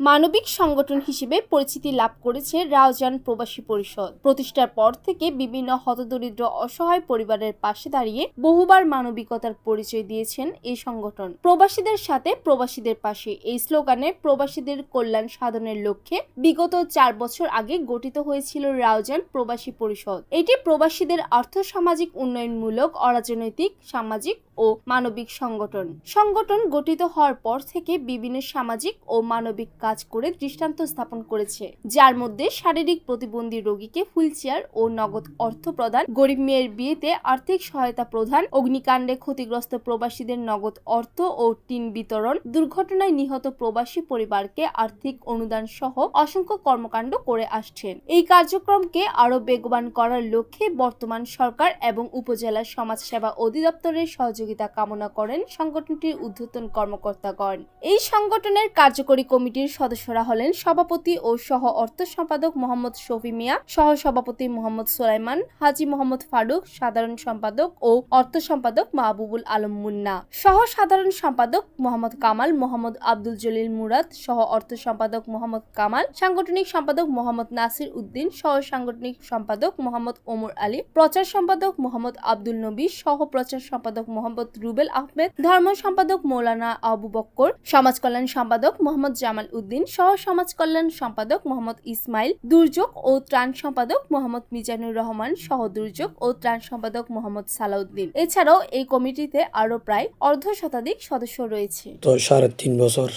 মানবিক সংগঠন হিসেবে পরিচিতি লাভ করেছে রাওজান প্রবাসী পরিষদ। প্রতিষ্ঠার পর থেকে বিভিন্ন হতদরিদ্র, অসহায় পরিবারের পাশে দাঁড়িয়ে বহুবার মানবিকতার পরিচয় দিয়েছেন এই সংগঠন। প্রবাসীদের সাথে প্রবাসীদের পাশে এই স্লোগানে প্রবাসীদের কল্যাণ সাধনের লক্ষ্যে বিগত চার বছর আগে গঠিত হয়েছিল রাওজান প্রবাসী পরিষদ। এটি প্রবাসীদের আর্থ সামাজিক উন্নয়নমূলক, অরাজনৈতিক, সামাজিক ও মানবিক সংগঠন। সংগঠন গঠিত হওয়ার পর থেকে বিভিন্ন সামাজিক ও মানবিক কাজ করে দৃষ্টান্ত স্থাপন করেছে। যার মধ্যে শারীরিক প্রতিবন্ধী রোগীকে হুইলচেয়ার ও নগদ অর্থ প্রদান, গরিব মেয়ের বিয়েতে আর্থিক সহায়তা প্রদান, অগ্নিকাণ্ডে ক্ষতিগ্রস্ত প্রবাসীদের নগদ অর্থ ও টিন বিতরণ, দুর্ঘটনায় নিহত প্রবাসী পরিবারকে আর্থিক অনুদান সহ অসংখ্য কর্মকাণ্ড করে আসছেন। এই কার্যক্রমকে আরও বেগবান করার লক্ষ্যে বর্তমান সরকার এবং উপজেলা সমাজসেবা অধিদপ্তরের সহযোগিতা কামনা করেন সংগঠনটির ঊর্ধ্বতন কর্মকর্তাগণ। এই সংগঠনের কার্যকরী কমিটির সদস্যরা হলেন সভাপতি ও সহ অর্থ সম্পাদক মোহাম্মদ শফি মিয়া, সহ সভাপতি মোহাম্মদ সোলাইমান, হাজি মোহাম্মদ ফারুক, সাধারণ সম্পাদক ও অর্থ সম্পাদক মাহবুবুল আলম মুন্না, সহ সাধারণ সম্পাদক মোহাম্মদ কামাল, মোহাম্মদ আব্দুল জলিল মুরাদ, সহ অর্থ সম্পাদক মোহাম্মদ কামাল, সাংগঠনিক সম্পাদক মোহাম্মদ নাসির উদ্দিন, সহ সাংগঠনিক সম্পাদক মোহাম্মদ ওমর আলী, প্রচার সম্পাদক মোহাম্মদ আব্দুল নবী, সহ প্রচার সম্পাদক মোহাম্মদ রুবেল আহমেদ ধর্ম সম্পাদক মৌলানা আবু বক্কর, সমাজ কল্যাণ সম্পাদক মোহাম্মদ জামাল উদ্দিন, সহ সমাজ কল্যাণ সম্পাদক মোহাম্মদ ইসমাইল, দুর্যোগ ও ত্রাণ সম্পাদক মোহাম্মদ মিজানুর রহমান, সহ দুর্যোগ ও ত্রাণ সম্পাদক মোহাম্মদ সালাউদ্দিন। এছাড়াও এই কমিটিতে আরও প্রায় অর্ধ শতাধিক সদস্য রয়েছে। তো সাড়ে তিন বছর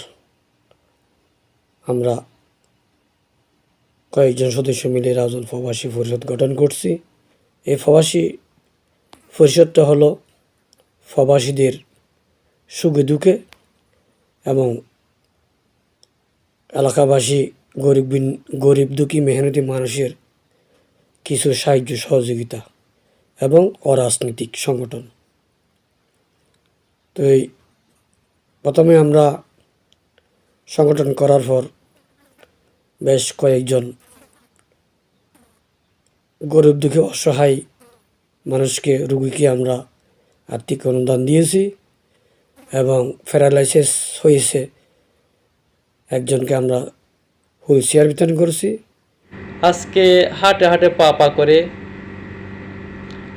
আমরা কয়েকজন সদস্য মিলে রাজন প্রবাসী পরিষদ গঠন করছি। এই প্রবাসী পরিষদটা হলো প্রবাসীদের সুখে দুঃখে এবং এলাকাবাসী গরিব গরিব দুঃখী মেহনতি মানুষের কিছু সাহায্য, সহযোগিতা এবং অরাজনৈতিক সংগঠন। তো এই প্রথমে আমরা সংগঠন করার পর বেশ কয়েকজন গরিব দুঃখী, অসহায় মানুষকে, রুগীকে আমরা আর্থিক অনুদান দিয়েছি এবং প্যারালাইসিস হয়েছে। একজনকে আমরা হুইল চেয়ার বিতরণ করছি। আজকে হাটে হাটে পা পা করে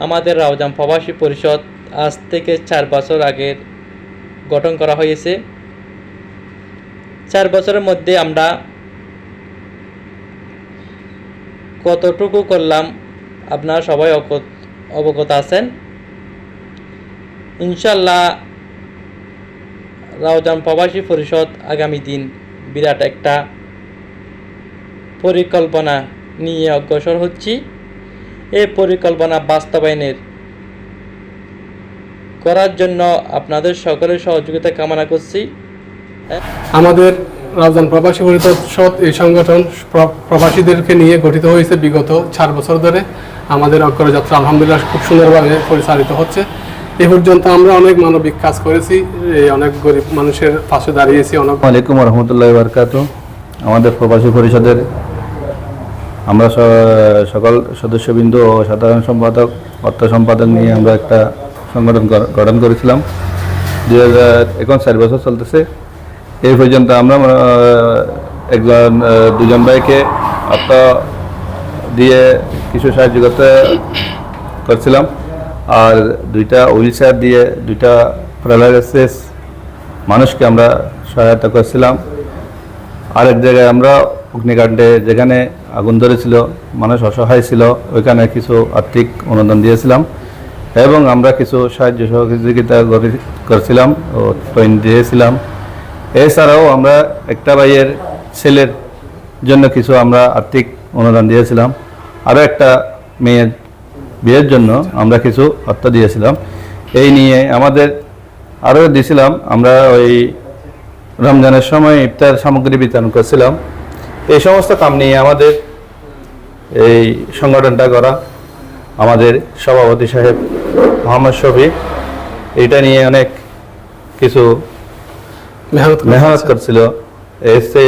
আমাদের রাউজান প্রবাসী পরিষদ আজ থেকে চার বছর আগের গঠন করা হয়েছে। চার বছরের মধ্যে আমরা কতটুকু করলাম, আপনারা সবাই অবগত আছেন। ইনশাল্লাহ রাউজান প্রবাসী পরিষদ আগামী দিন বিরাট একটা পরিকল্পনা নিয়ে অগ্রসর হচ্ছি। এই পরিকল্পনা বাস্তবায়নের করার জন্য আপনাদের সকলের সহযোগিতা কামনা করছি। আমাদের রাজধান প্রবাসী পরিষদ এই সংগঠন প্রবাসীদেরকে নিয়ে গঠিত হয়েছে বিগত চার বছর ধরে। আমাদের অগ্রযাত্রা আলহামদুলিল্লাহ খুব সুন্দরভাবে পরিচালিত হচ্ছে। এ পর্যন্ত আমরা অনেক মানবিক কাজ করেছি অনেক গরিব মানুষের পাশে দাঁড়িয়েছি, অনেক আলাইকুম রহমতুল্লাহ বারকাত আমাদের প্রবাসী পরিষদের আমরা সকল সদস্যবৃন্দ ও সাধারণ সম্পাদক, অর্থ সম্পাদক নিয়ে আমরা একটা সংগঠন গঠন করেছিলাম। দুই হাজার এখন চার বছর চলতেছে। এই পর্যন্ত আমরা একজন দুজন ভাইকে অর্থ দিয়ে কিছু সাহায্য করতে করছিলাম। আর দুইটা হুইল চেয়ার দিয়ে দুইটা প্যারালাইসিস মানুষকে আমরা সহায়তা করছিলাম। আরেক জায়গায় আমরা অগ্নিকাণ্ডে যেখানে আগুন ধরেছিল, মানুষ অসহায় ছিল, ওইখানে কিছু আর্থিক অনুদান দিয়েছিলাম এবং আমরা কিছু সাহায্য সহযোগিতা করে- করছিলাম ও ট্রেন দিয়েছিলাম। এছাড়াও আমরা একটা ভাইয়ের ছেলের জন্য কিছু আমরা আর্থিক অনুদান দিয়েছিলাম। আরও একটা মেয়ের বিয়ের জন্য আমরা কিছু অর্থ দিয়েছিলাম। এই নিয়ে আমাদের আরও দিয়েছিলাম আমরা ওই রমজানের সময় ইফতার সামগ্রী বিতরণ করছিলাম। এই সমস্ত কাম নিয়ে আমাদের এই সংগঠনটা করা আমাদের সভাপতি সাহেব মোহাম্মদ শফি এটা নিয়ে অনেক কিছু মেহনত করেছি। মেহনত করছিল। এসে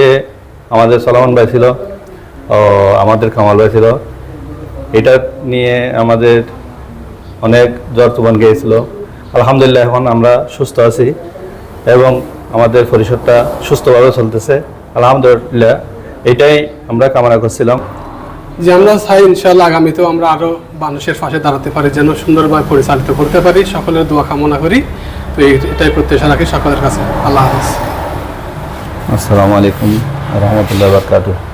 আমাদের সলমন ভাই ছিল ও আমাদের কামাল ভাই ছিল। এটা নিয়ে আমাদের অনেক জ্বর তুফান গিয়েছিল। আলহামদুলিল্লাহ এখন আমরা সুস্থ আছি এবং আমাদের পরিষদটা সুস্থভাবে চলতেছে। আলহামদুলিল্লাহ এটাই আমরা কামনা করছিলাম। যে আমরা চাই ইনশাল্লাহ আগামীতেও আমরা আরও মানুষের পাশে দাঁড়াতে পারি যেন সুন্দরভাবে পরিচালিত করতে পারি। সকলের দোয়া কামনা করি। তো এটাই প্রত্যাশা রাখি সকলের কাছে। আল্লাহ হাফিজ। আসসালামু আলাইকুম রহমতুল্লাহ বরকাতুহ।